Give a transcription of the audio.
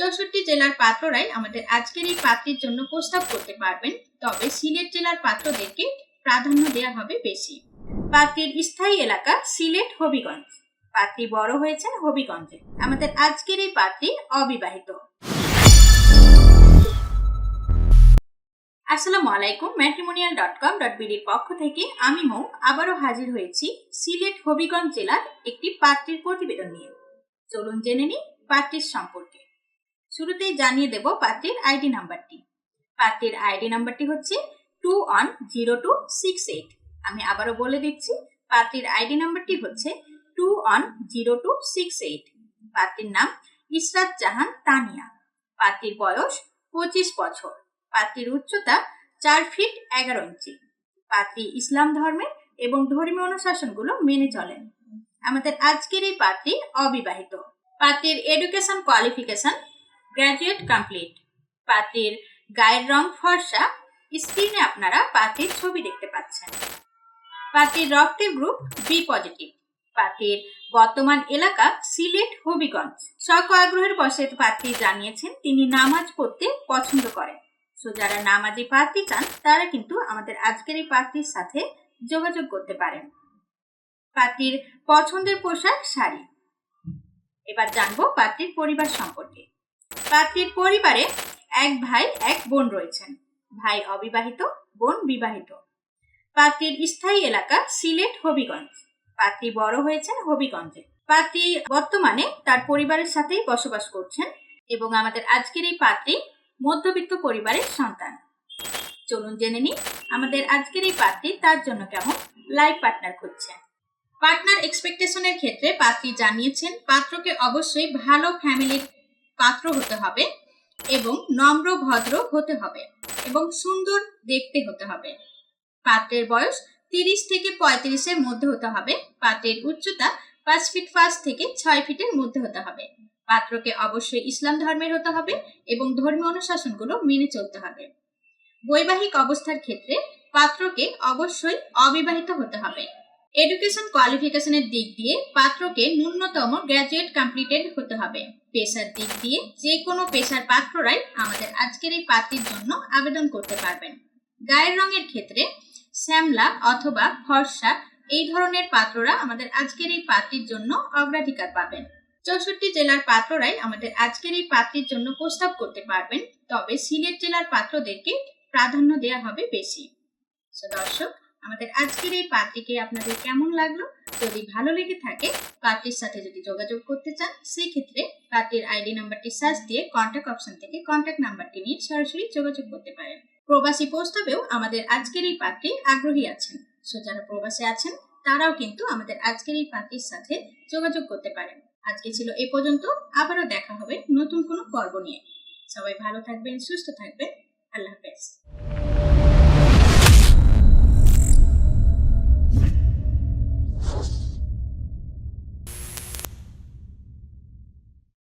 চৌষট্টি জেলার পাত্ররাই আমাদের আজকের এই পাত্রের জন্য প্রস্তাব করতে পারবেন, তবে সিলেট জেলার পাত্রদেরকে প্রাধান্য দেওয়া হবে বেশি। পাত্রের স্থায়ী এলাকা সিলেট হবিগঞ্জ। পাত্রী বড় হয়েছেন হবিগঞ্জে। আমাদের আজকের এই পাত্রী অবিবাহিত। আসসালামু আলাইকুম ম্যাট্রিমোনিয়াল ডট কম ডট বিডির পক্ষ থেকে আমি মৌ আবারও হাজির হয়েছি সিলেট হবিগঞ্জ জেলার একটি পাত্রীর প্রতিবেদন নিয়ে। চলুন জেনে নিই পাত্রীর সম্পর্কে। শুরুতেই জানিয়ে দেব পাত্রীর আইডি নাম্বারটি। পাত্রীর আইডি নাম্বারটি হচ্ছে two one zero two six eight আমি আবারও বলে দিচ্ছি, পাত্রীর আইডি নাম্বারটি হচ্ছে two one zero two six eight পাত্রীর নাম ইসরাত জাহান তানিয়া। পাত্রীর বয়স পঁচিশ বছর। পাত্রীর উচ্চতা চার ফিট এগারো ইঞ্চি। পাত্রী ইসলাম ধর্মের এবং ধর্মীয় অনুশাসনগুলো মেনে চলেন। আমাদের আজকের এই পাত্রী অবিবাহিত। পাত্রীর এডুকেশন কোয়ালিফিকেশন গ্র্যাজুয়েট কমপ্লিট পাত্রীর গায়ের রং ফর্সা স্ক্রিনে আপনারা পাত্রীর ছবি দেখতে পাচ্ছেন। পাত্রীর রক্তের গ্রুপ বি পজিটিভ পাত্রীর বর্তমান এলাকা সিলেট হবিগঞ্জ। শখ আগ্রহের বসে পাত্রী জানিয়েছেন, তিনি নামাজ পড়তে পছন্দ করেন। সো, যারা নামাজি প্রার্থী চান, তারা কিন্তু আমাদের আজকের এই প্রার্থীর সাথে যোগাযোগ করতে পারেন। পাত্রীর পছন্দের পোশাক, শাড়ি। এবার জানব পাত্রীর পরিবার সম্পর্কে। পাত্রীর পরিবারে এক ভাই, এক বোন রয়েছেন। ভাই অবিবাহিত, বোন বিবাহিত। পাত্রীর স্থায়ী এলাকা সিলেট হবিগঞ্জ। পাত্রী বড় হয়েছেন হবিগঞ্জে। পাত্রী বর্তমানে তার পরিবারের সাথেই বসবাস করছেন এবং আমাদের আজকের এই পাত্রী মধ্যবিত্ত পরিবারের সন্তান। চলুন জেনে নিই আমাদের আজকের এই পাত্রী তার জন্য কেমন লাইফ পার্টনার খুঁজছেন পার্টনার এক্সপেকটেশনের ক্ষেত্রে পাত্রী জানিয়েছেন, পাত্রকে অবশ্যই ভালো ফ্যামিলির পাত্র হতে হবে এবং নম্র ভদ্র হতে হবে এবং সুন্দর দেখতে হতে হবে। পাত্রের বয়স তিরিশ থেকে পঁয়ত্রিশের মধ্যে হতে হবে। পাত্রের উচ্চতা পাঁচ ফিট পাঁচ থেকে ছয় ফিটের মধ্যে হতে হবে। পাত্রকে অবশ্যই ইসলাম ধর্মের হতে হবে এবং ধর্মীয় অনুশাসনগুলো মেনে চলতে হবে। বৈবাহিক অবস্থার ক্ষেত্রে পাত্রকে অবশ্যই অবিবাহিত হতে হবে। এডুকেশন কোয়ালিফিকেশনের দিক দিয়ে পাত্রকে ন্যূনতম গ্র্যাজুয়েট কমপ্লিটেড হতে হবে। পেশার দিক দিয়ে যে কোনো পেশার পাত্ররাই আমাদের আজকের এই পাত্রীর জন্য আবেদন করতে পারবেন। গায়ের রঙের ক্ষেত্রে শ্যামলা অথবা ফর্সা এই ধরনের পাত্ররা আমাদের আজকের এই পাত্রীর জন্য অগ্রাধিকার পাবেন। চৌষট্টি জেলার পাত্ররাই আমাদের আজকের এই পাত্রীর জন্য প্রস্তাব করতে পারবেন, তবে সিলেট জেলার পাত্রদেরকে প্রাধান্য দেওয়া হবে বেশি। দর্শক আমাদের আজকের এই পাত্রীকে আপনাদের কেমন লাগল? যদি ভালো লেগে থাকে পাত্রীর সাথে যদি যোগাযোগ করতে চান সেই ক্ষেত্রে পাত্রীর আইডি নাম্বারটি সার্চ দিয়ে কন্ট্যাক্ট অপশন থেকে কন্ট্যাক্ট নাম্বারটি নিয়ে সরাসরি যোগাযোগ করতে পারেন। প্রবাসী প্রস্তাবেও আমাদের আজকের এই পাত্রী আগ্রহী আছেন। সো যারা প্রবাসে আছেন, তারাও কিন্তু আমাদের আজকের এই পাত্রীর সাথে যোগাযোগ করতে পারেন। আজকে ছিল এ পর্যন্ত। আবারও দেখা হবে নতুন কোনো পর্ব নিয়ে। সবাই ভালো থাকবেন, সুস্থ থাকবেন। আল্লাহ হাফেজ।